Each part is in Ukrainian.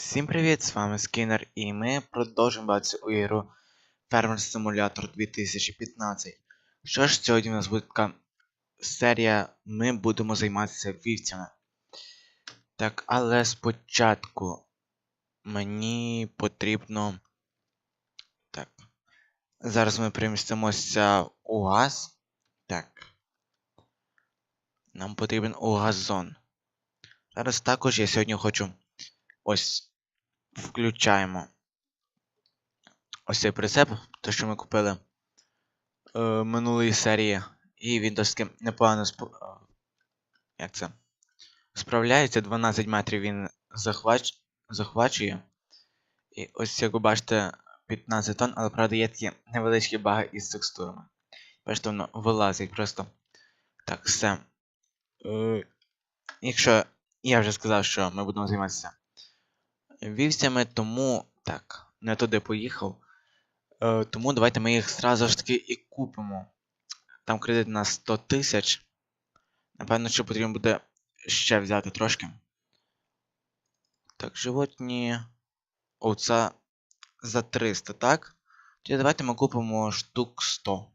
Всім привіт, з вами Скінер, і ми продовжуємо бавитися у ігру Farmer Simulator 2015. Що ж, сьогодні у нас буде така серія, ми будемо займатися вівцями. Так, але спочатку мені потрібно. Так. Зараз ми перемістимося у газ. Так. Нам потрібен у газон. Зараз також я сьогодні хочу. Ось включаємо ось цей прицеп, те, що ми купили е, минулої серії. І він досить непогано сп... е, як це? справляється. 12 метрів він захвач... захвачує. І ось як ви бачите 15 тонн, але правда є такі невеличкі баги із текстурами. Бачите, воно вилазить просто. Так, все. Е, якщо я вже сказав, що ми будемо займатися вівцями, тому. Так, не туди поїхав. Е, тому давайте ми їх зразу ж таки і купимо. Там кредит на 100 тисяч. Напевно, що потрібно буде ще взяти трошки. Так, животні. Овця за 300, так? Тоді давайте ми купимо штук 100.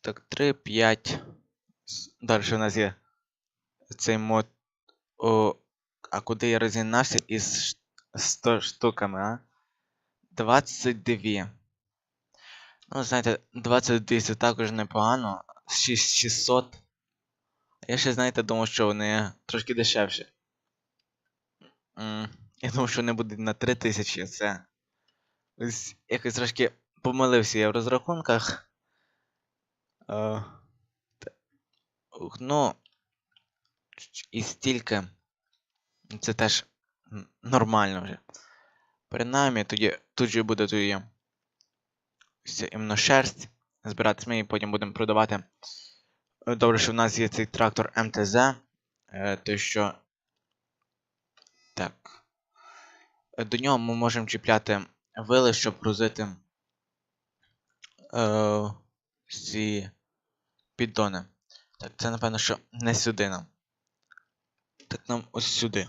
Так, 3, 5. Далі у нас є цей мод. О, а куди я розігнався із 100 штуками, а? 22. Ну, знаєте, 22 це також непогано. 6600. Я ще, знаєте, думав, що вони трошки дешевші. Я думав, що вони будуть на 3000, це. Ось якось трошки помилився я в розрахунках. Е, Ну. І стільки. Це теж нормально вже. Принаймні, тоді тут же буде тоді іменно шерсть. Збирати ми і потім будемо продавати. Добре, що в нас є цей трактор МТЗ. Е, що. Так. До нього ми можемо чіпляти вили, щоб грузити е, ці піддони. Так, це напевно, що не сюди нам. Так нам ось сюди.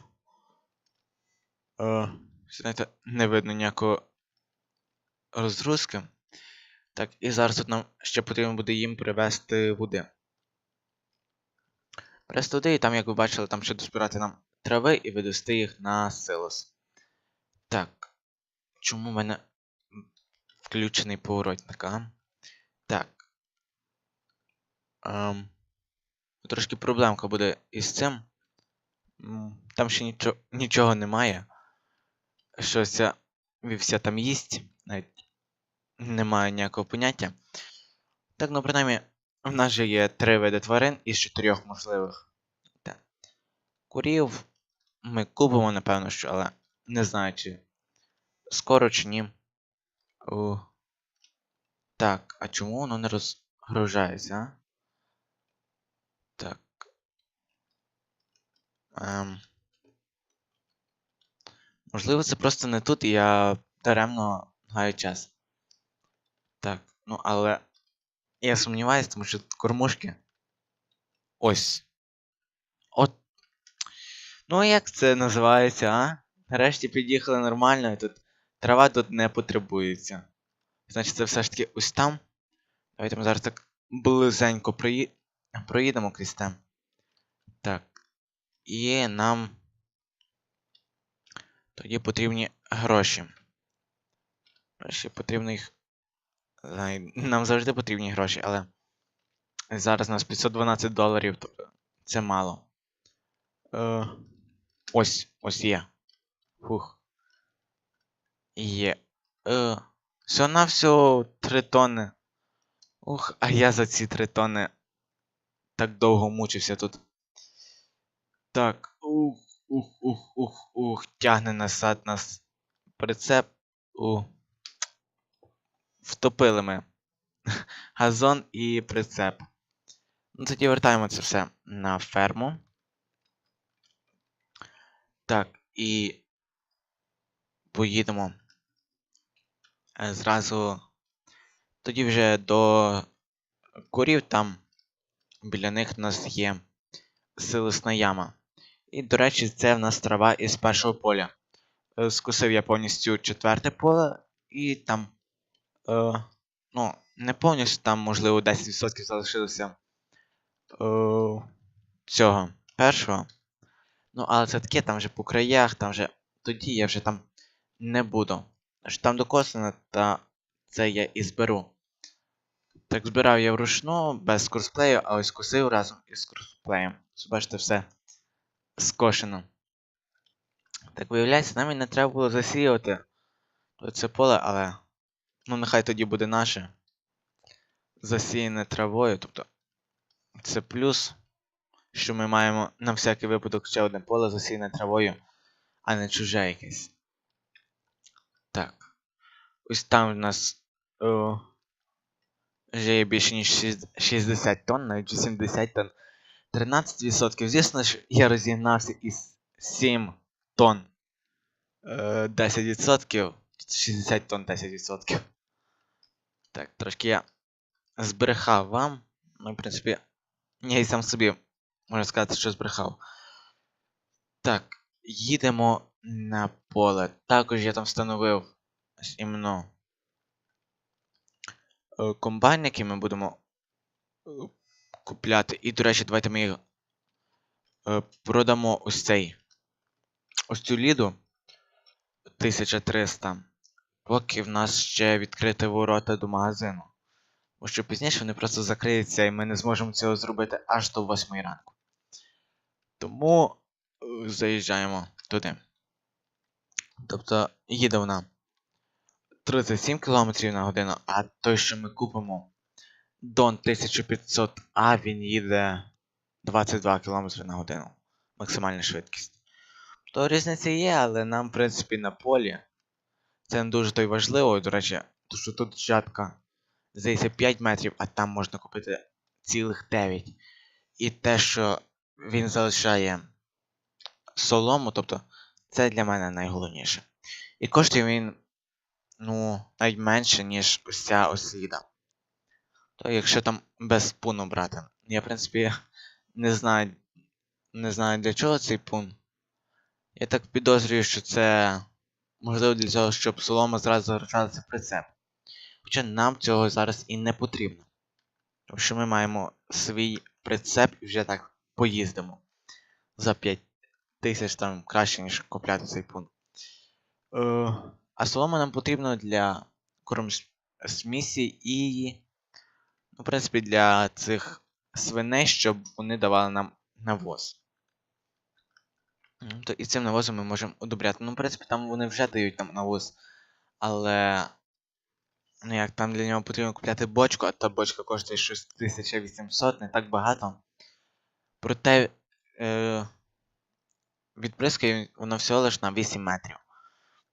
Е, знаєте, не видно ніякого розгрузки. Так, і зараз тут нам ще потрібно буде їм привезти води. Привезти води, і там, як ви бачили, там ще дозбирати нам трави і видасти їх на силос. Так. Чому в мене включений поворотник, а? Так. Ем, трошки проблемка буде із цим. Там ще нічого, нічого немає. Що ця вівся там їсть. Навіть немає ніякого поняття. Так, ну принаймні, в нас же є три види тварин із чотирьох можливих. Так. Курів ми купимо, напевно, що, але не знаю, чи скоро чи ні. О. Так, а чому воно не розгружається, а? Так. Ем. Можливо, це просто не тут, і я даремно гаю час. Так, ну але. Я сумніваюся, тому що тут кормушки. Ось. От. Ну як це називається, а? Нарешті під'їхали нормально, і тут трава тут не потребується. Значить, це все ж таки ось там. Давайте ми зараз так близенько проїдемо крізь там. Так. І нам. Тоді потрібні гроші. Гроші потрібно їх. Нам завжди потрібні гроші, але. Зараз у нас 512 доларів, це мало. Е, ось, ось є. Фух. Є. Все на всього 3 тонни. Ух, а я за ці 3 тонни так довго мучився тут. Так. Ух, ух, ух, ух, ух. Тягне назад нас прицеп. У. Втопили ми. Газон і прицеп. Ну, тоді вертаємо це все на ферму. Так, і поїдемо е, зразу. Тоді вже до курів там біля них у нас є силосна яма. І, до речі, це в нас трава із першого поля. Е, Скусив я повністю четверте поле, і там. Е, ну, не повністю, там, можливо, 10% залишилося е, цього першого. Ну, але це таке, там вже по краях, там вже. Тоді я вже там не буду. Аж там докосано, та це я і зберу. Так збирав я вручну, без курсплею, а ось косив разом із курсплеєм. Бачите, все скошено. Так виявляється, нам і не треба було засіювати це поле, але. Ну, нехай тоді буде наше. Засіяне травою. Тобто це плюс, що ми маємо на всякий випадок ще одне поле засіяне травою, а не чуже якесь. Так. Ось там в нас. О, вже є більше ніж 60 тонн, навіть 80 тонн. 13%. Звісно ж, я розігнався із 7 тонн. Е, 10%. 60 тонн 10%. Так, трошки я збрехав вам. Ну, в принципі, я і сам собі можу сказати, що збрехав. Так, їдемо на поле. Також я там встановив іменно е, комбайн, який ми будемо е, купляти. І, до речі, давайте ми е, продамо ось цей. Ось цю ліду 1300. Поки в нас ще відкриті ворота до магазину. Бо що пізніше вони просто закриються і ми не зможемо цього зробити аж до 8 ранку. Тому е, заїжджаємо туди. Тобто їде вона 37 км на годину, а той, що ми купимо Дон 1500А, він їде 22 км на годину. Максимальна швидкість. То різниця є, але нам, в принципі, на полі. Це не дуже то важливо, до речі, тому що тут жатка, здається, 5 метрів, а там можна купити цілих 9. І те, що він залишає солому, тобто це для мене найголовніше. І коштує він, ну, навіть менше, ніж ось ця осліда. То якщо там без пуну брати. Я, в принципі, не знаю, не знаю для чого цей пун. Я так підозрюю, що це можливо для того, щоб солома зразу загружалася в прицеп. Хоча нам цього зараз і не потрібно. Тому що ми маємо свій прицеп і вже так поїздимо. За 5 тисяч там краще, ніж купляти цей пункт. Е, а солома нам потрібно для кормсмісі і. Ну, в принципі, для цих свиней, щоб вони давали нам навоз. То і цим навозом ми можемо одобряти. Ну, в принципі, там вони вже дають нам навоз. Але. Ну як там для нього потрібно купляти бочку, а та бочка коштує 6800, не так багато. Проте е, відприскає воно всього лиш на 8 метрів.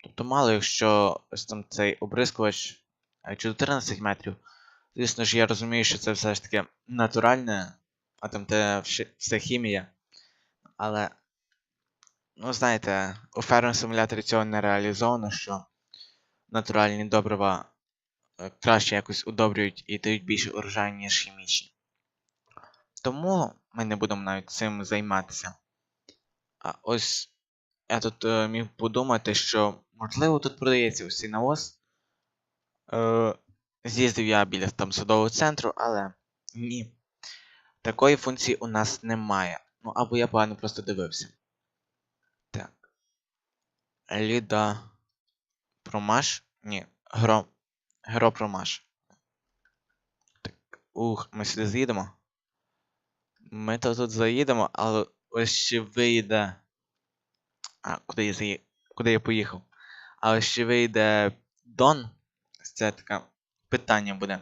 Тобто мало, якщо ось там цей обрискувач е, 14 метрів. Звісно ж, я розумію, що це все ж таки натуральне, а там те все хімія. Але. Ну, знаєте, у фермер симуляторі цього не реалізовано, що натуральні добрива е, краще якось удобрюють і дають більше урожаю, ніж хімічні. Тому ми не будемо навіть цим займатися. А ось я тут е, міг подумати, що можливо тут продається цей навоз. Е, з'їздив я біля там садового центру, але ні. Такої функції у нас немає. Ну або я погано просто дивився. Так. Ліда. Промаш? Ні. Гро. Гро Промаш. Так. Ух, ми сюди заїдемо. Ми то тут заїдемо, але ось ще вийде. А, куди я заї... Куди я поїхав? А ось ще вийде Дон. Це таке питання буде.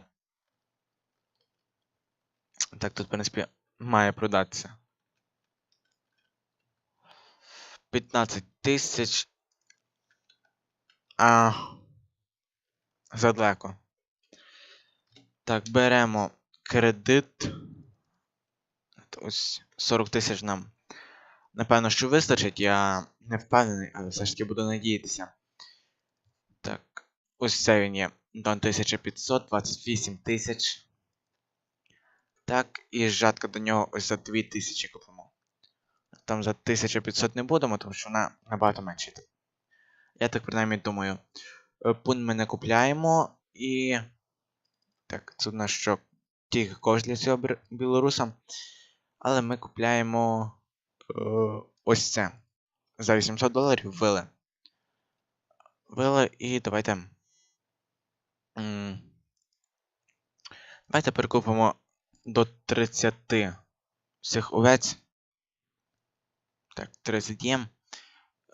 Так, тут, в принципі, має продатися. 15 тисяч. А. Задалеко. Так, беремо кредит. Ось 40 тисяч нам. Напевно, що вистачить, я не впевнений, але все ж таки буду надіятися. Так, ось це він є. Дон 1500, 28 тисяч. Так, і жатка до нього ось за 2000 купимо. там за 1500 не будемо, тому що вона набагато менше. Я так принаймні думаю. Е, Пункт ми не купляємо і. Так, це у нас що? Тільки кошт для цього білоруса. Але ми купляємо е, ось це. За 800 доларів вили. Вили і давайте. Давайте перекупимо до 30 цих овець. Так, 30 єм.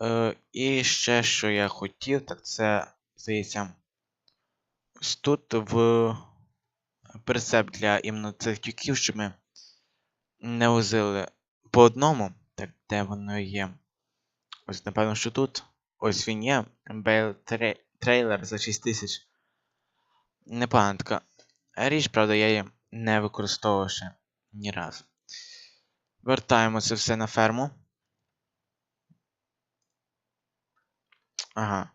Е, і ще що я хотів, так це, здається, тут в прицеп для іменно цих тюків, щоб ми не возили по одному. Так, де воно є? Ось, напевно, що тут. Ось він є. Бейл трей- трейлер за 6 тисяч. Непогана така річ, правда, я її не використовував ще ні разу. Вертаємо це все на ферму. Ага.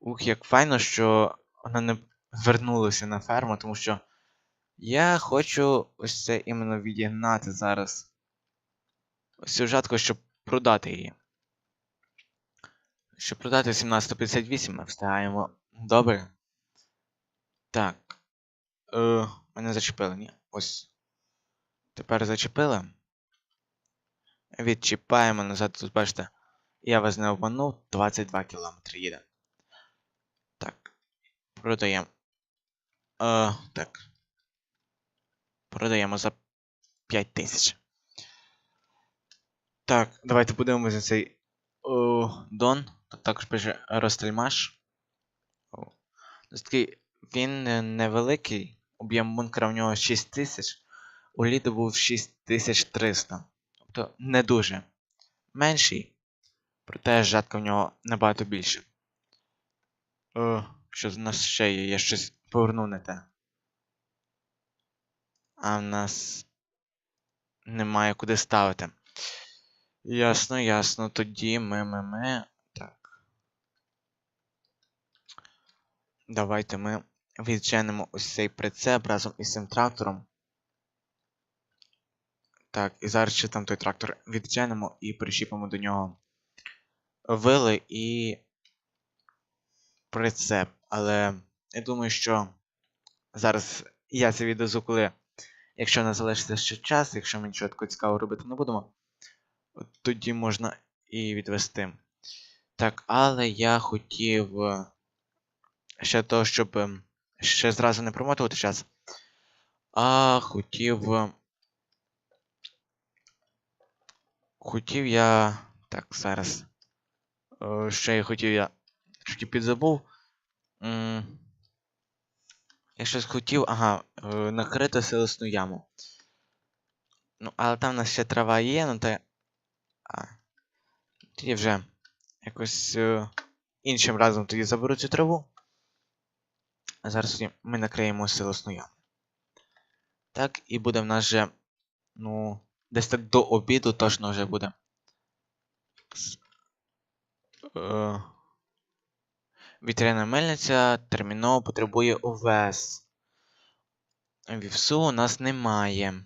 Ух, як файно, що вона не вернулася на ферму, тому що я хочу ось це іменно відігнати зараз. Ось цю жатку, щоб продати її. Щоб продати 1758, ми встигаємо. Добре. Так. Е, мене зачепили, ні? Ось. Тепер зачепили. Відчіпаємо назад, тут бачите. Я вас не обманув, 22 кілометри їде. Так. Продаємо. Е, так. Продаємо за 5 тисяч. Так, давайте подивимося цей о, Дон. Тут також пише Ростельмаш. О. Ось такий, він е, невеликий. Об'єм бункера в нього 6000. У Ліду був 6300. Тобто не дуже. Менший. Проте жатка в нього набагато більше. О, що в нас ще є? Я щось повернув не те. А в нас немає куди ставити. Ясно, ясно. Тоді ми, ми, ми. Так. Давайте ми відженемо ось цей прицеп разом із цим трактором. Так, і зараз ще там той трактор відженемо і прищіпимо до нього вили і прицеп. Але я думаю, що зараз я це відвезу, коли, якщо не залишиться ще час, якщо ми нічого такого цікавого робити не будемо, тоді можна і відвести. Так, але я хотів е, ще того, щоб ем, ще зразу не промотувати час. А хотів. Хотів я. Так, зараз. Е, Ще я хотів я. Трішки підзабув. Я щось хотів, ага, е, накрити силосну яму. Ну, але там у нас ще трава є, ну та. А. Тоді вже якось е, іншим разом тоді заберу цю траву. А зараз ми накриємо силосну яму. Так, і буде в нас вже. Ну. Десь так до обіду точно вже буде. Е, Вітряна мельниця терміново потребує ОВС. Вівсу у нас немає.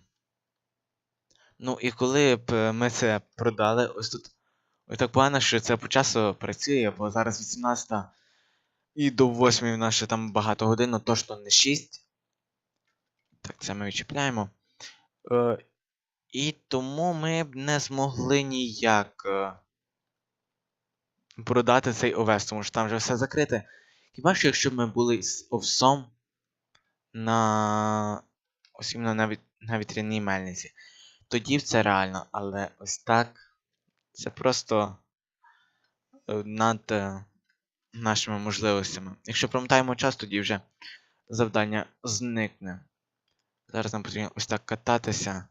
Ну і коли б ми це продали, ось тут. Ось так погано, що це по часу працює, бо зараз 18 і до 8 в нас ще там багато годин, ну точно не 6. Так, це ми відчіпляємо. Е, і тому ми б не змогли ніяк е, продати цей овес, тому що там вже все закрите. Хіба що якщо б ми були з овсом на ось на, на вітряній мельниці, тоді б це реально, але ось так. Це просто е, над е, нашими можливостями. Якщо промотаємо час, тоді вже завдання зникне. Зараз нам потрібно ось так кататися.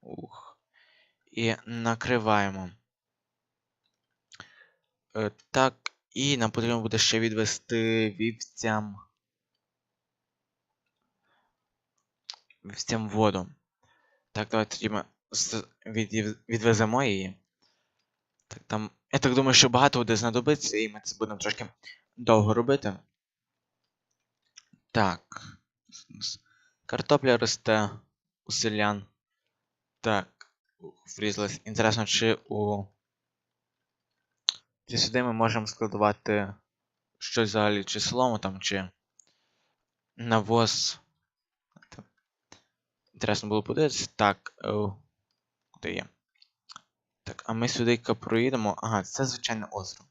Ух. І накриваємо. Е, так, і нам потрібно буде ще відвести вівцям. Вівцям воду. Так, давайте тоді ми відвеземо її. Так, там. Я так думаю, що багато буде знадобиться, і ми це будемо трошки довго робити. Так. Картопля росте у селян. Так. Врізалось. Інтересно, чи у. Чи сюди ми можемо складувати щось взагалі, чи солому там, чи навоз. Інтересно було подивитися. Так. О, куди є? Так, а ми сюди проїдемо. Ага, це звичайне озеро.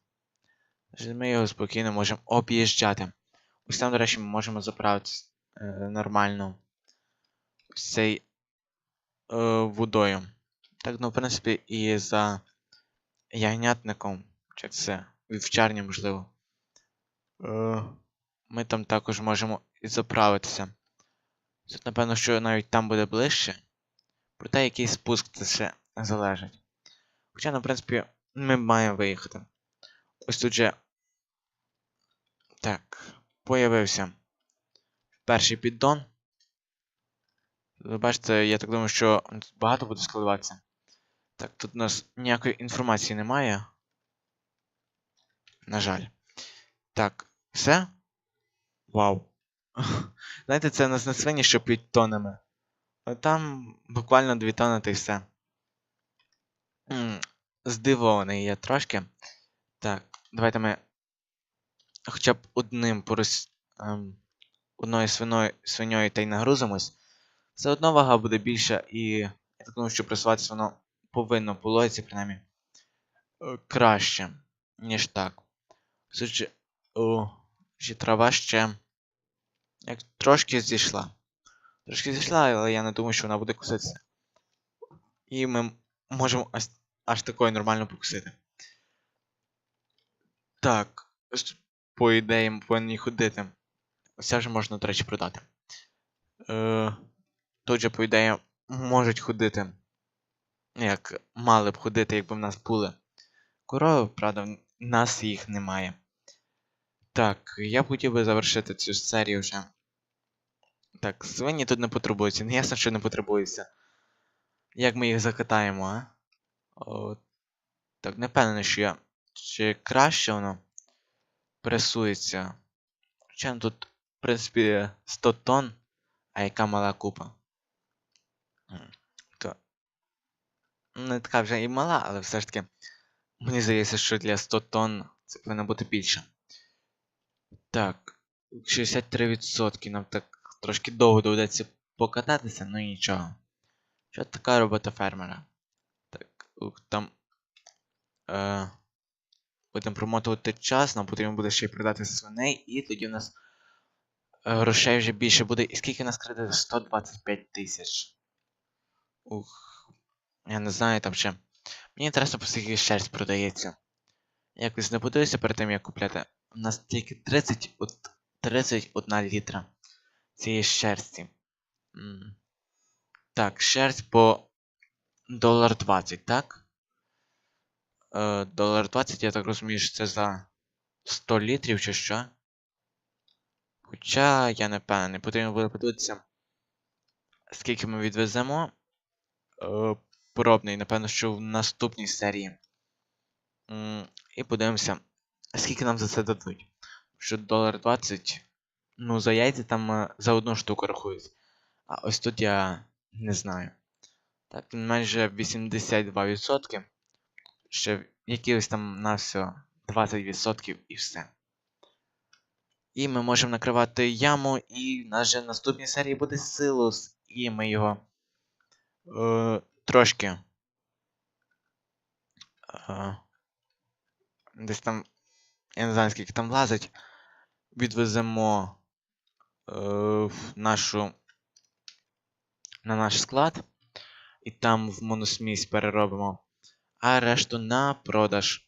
Ми його спокійно можемо об'їжджати. Ось там, до речі, ми можемо заправитися е, нормально. Ось цей е, водою. Так, ну, в принципі, і за ягнятником, чи це, вівчарні, можливо. Е, ми там також можемо і заправитися. Тут, напевно, що навіть там буде ближче. Проте який спуск це ще залежить. Хоча, ну, в принципі, ми маємо виїхати. Ось тут же. Так, появився перший піддон. Ви бачите, я так думаю, що тут багато буде складуватися. Так, тут у нас ніякої інформації немає. На жаль. Так, все? Вау. Знаєте, це у нас не свині, що п'ють тонами. Там буквально 2 тони та й все. Здивований я трошки. Так, давайте ми хоча б одним порос... ем, одною свиною, свиньою та й нагрузимось. Все одно вага буде більша і я так думаю, що просуватися воно повинно по логіці, принаймні, е, краще, ніж так. Судячи, о, ще трава ще як трошки зійшла. Трошки зійшла, але я не думаю, що вона буде куситися. І ми можемо аж, аж такою нормально покусити. Так, по ідеї ми повинні ходити. Оце вже можна, до речі, продати. Е, тут же, по ідеї, можуть ходити. Як мали б ходити, якби в нас були корови, правда, в нас їх немає. Так, я хотів би завершити цю серію вже. Так, свині тут не потребуються. Не ясно, що не потребуються. Як ми їх закатаємо, а? О, так, не впевнений, що я. Чи краще воно пресується. Ну, тут, в принципі, 100 тонн, а яка мала купа. То. Не така вже і мала, але все ж таки. Мені здається, що для 100 тонн це повинно бути більше. Так, 63%. Нам так трошки довго доведеться покататися, ну і нічого. Що така робота фермера? Так, ух, там. Е, будемо промотувати час, нам потрібно буде ще й продати свиней, і тоді у нас е, грошей вже більше буде. І скільки у нас кредит? 125 тисяч. Ух. Я не знаю там ще. Мені інтересно, по скільки шерсть продається. Якось не подивився перед тим, як купляти. У нас тільки 30, 31 літра цієї шерсті. Так, шерсть по долар 20, так? Е, долар 20, я так розумію, що це за 100 літрів чи що. Хоча я не впевнений, потрібно буде подивитися, скільки ми відвеземо. Е, пробний, напевно, що в наступній серії. І подивимося, скільки нам за це дадуть. Що долар 20. Ну, за яйця там е, за одну штуку рахують. А ось тут я не знаю. Так, майже 82%. Ще якихось там на все 20% і все. І ми можемо накривати яму, і в нас же в наступній серії буде силус, і ми його е, трошки. Е, десь там. Я не знаю, скільки там влазить. Відвеземо е, в нашу. На наш склад. І там в моносмісь переробимо. А решту на продаж.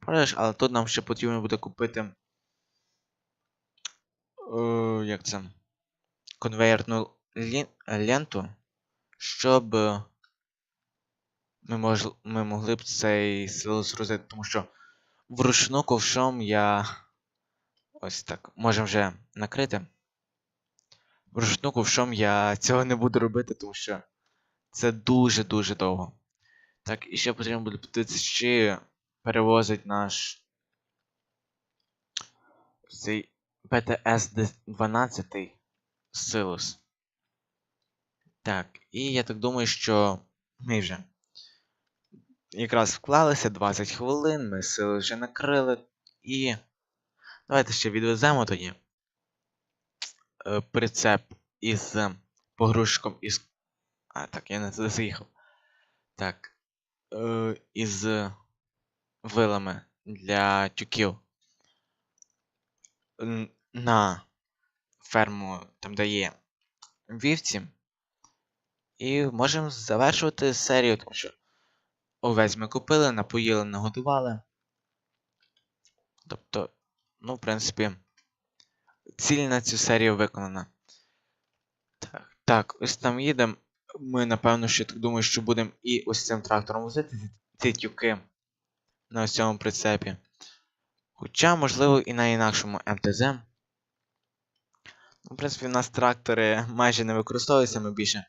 Продаж, але тут нам ще потрібно буде купити. Е, як це? Конвейерну ленту. Щоб ми, мож... ми могли б цей силус розити, тому що вручну ковшом я. Ось так. Можемо вже накрити. Вручну ковшом я цього не буду робити, тому що це дуже-дуже довго. Так, і ще потрібно буде подивитися, чи перевозить наш цей BTS 12 силус. Так, і я так думаю, що ми вже якраз вклалися 20 хвилин, ми сили вже накрили і. Давайте ще відвеземо тоді. Е, Прицеп із е, погрузчиком із. А, так, я не туди заїхав. Так. е, Із вилами для тюків. На ферму, там де є вівці. І можемо завершувати серію, тому що овець ми купили, напоїли, нагодували. Тобто, ну, в принципі, ціль на цю серію виконана. Так, так, ось там їдемо. Ми, напевно, ще так думаю, що будемо і ось цим трактором возити ці- тюки на ось цьому прицепі. Хоча, можливо, і на інакшому МТЗ. Ну, в принципі, в нас трактори майже не використовуються, ми більше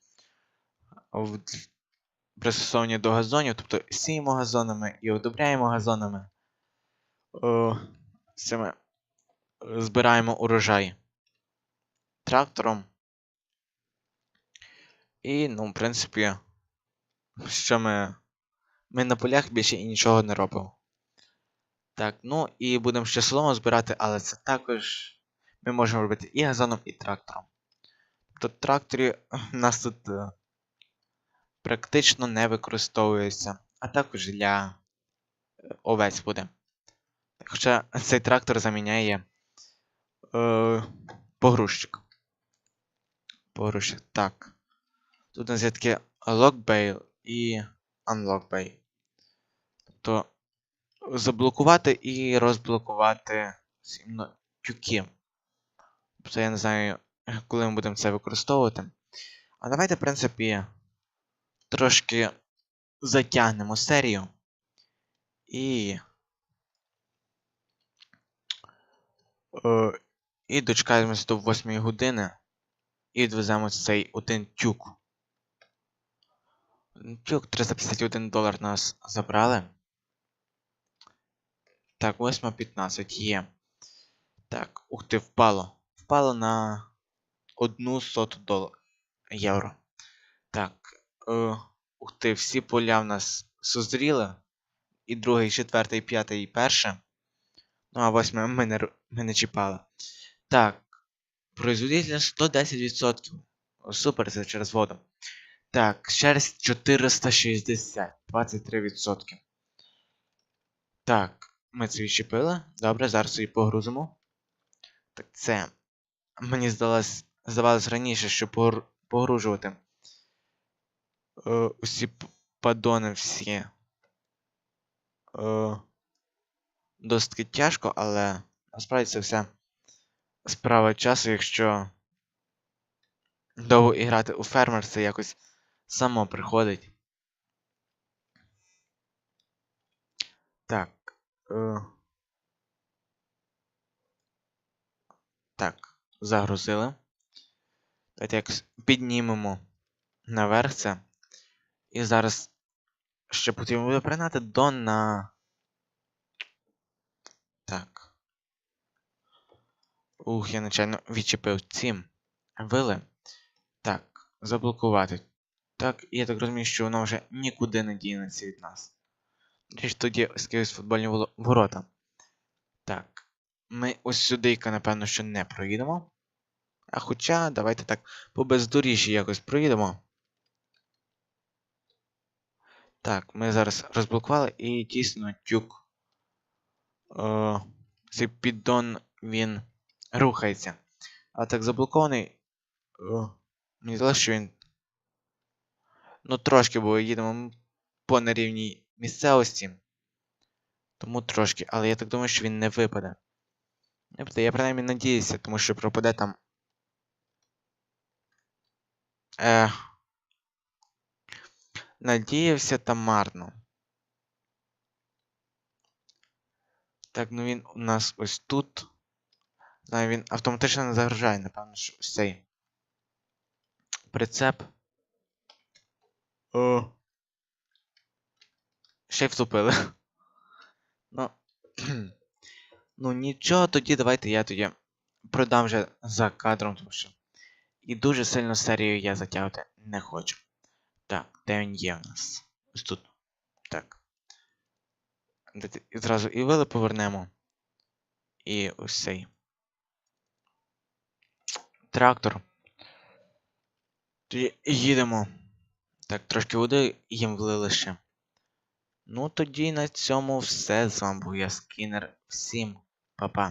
пристосовані до газонів, тобто сіємо газонами і одобряємо газонами. О, цими збираємо урожай трактором. І, ну, в принципі, що ми. Ми на полях більше і нічого не робимо. Так, ну і будемо ще солому збирати, але це також ми можемо робити і газоном, і трактором. Тобто тракторі у нас тут е, практично не використовуються, а також для е, овець буде. Хоча цей трактор заміняє е, погрузчик. Погрузчик, так. Тут у нас є таке lockbail і unlockbail. Тобто заблокувати і розблокувати сімно тюки. Тобто я не знаю, коли ми будемо це використовувати. А давайте, в принципі, трошки затягнемо серію. І. Е, і дочекаємося до 8 години. І відвеземо цей один тюк. Тюк 351 долар нас забрали. Так, 8.15 є. Так, ух ти, впало. Впало на одну соту долар євро. Так. Е, ух ти, всі поля в нас созріли. І другий, і четвертий, і п'ятий, і перше. Ну, а восьме ми не, ми не чіпали. Так. Производительність 110%. Супер, це через воду. Так, шерсть 460, 23%. Так, ми це відчепили. Добре, зараз її погрузимо. Так, це. Мені здалось, здавалось раніше, що погр... погружувати е, усі падони всі. Е, досить тяжко, але насправді це все справа часу, якщо довго і грати у фермер, це якось само приходить. Так. Е... Так, загрузили. Давайте якось піднімемо наверх це. І зараз ще потрібно буде пригнати до на. Так. Ух, я нечайно відчепив ці вили. Так, заблокувати. Так, я так розумію, що воно вже нікуди не дінеться від нас. Річ тоді скрізь футбольні ворота. Так. Ми ось сюди, напевно, що не проїдемо. А хоча, давайте так по бездоріжжі якось проїдемо. Так, ми зараз розблокували і дійсно тюк. Е, цей піддон він рухається. А так заблокований. Мені здалося, що він. Ну, трошки, бо їдемо по нерівній місцевості. Тому трошки, але я так думаю, що він не випаде. Не Я принаймні надіюся, тому що пропаде там. Е, надіявся там марно. Так, ну він у нас ось тут. Знаю, він автоматично не загружає, напевно, що ось цей прицеп. О. Ще й втупили. Ну. ну нічого, тоді давайте я тоді продам вже за кадром, тому що. І дуже сильно серію я затягувати не хочу. Так, де він є в нас? Ось тут. Так. І зразу і вили повернемо. І ось цей. Трактор. Їдемо. Так, трошки води їм влили ще. Ну тоді на цьому все. З вами був я Скінер. Всім па-па.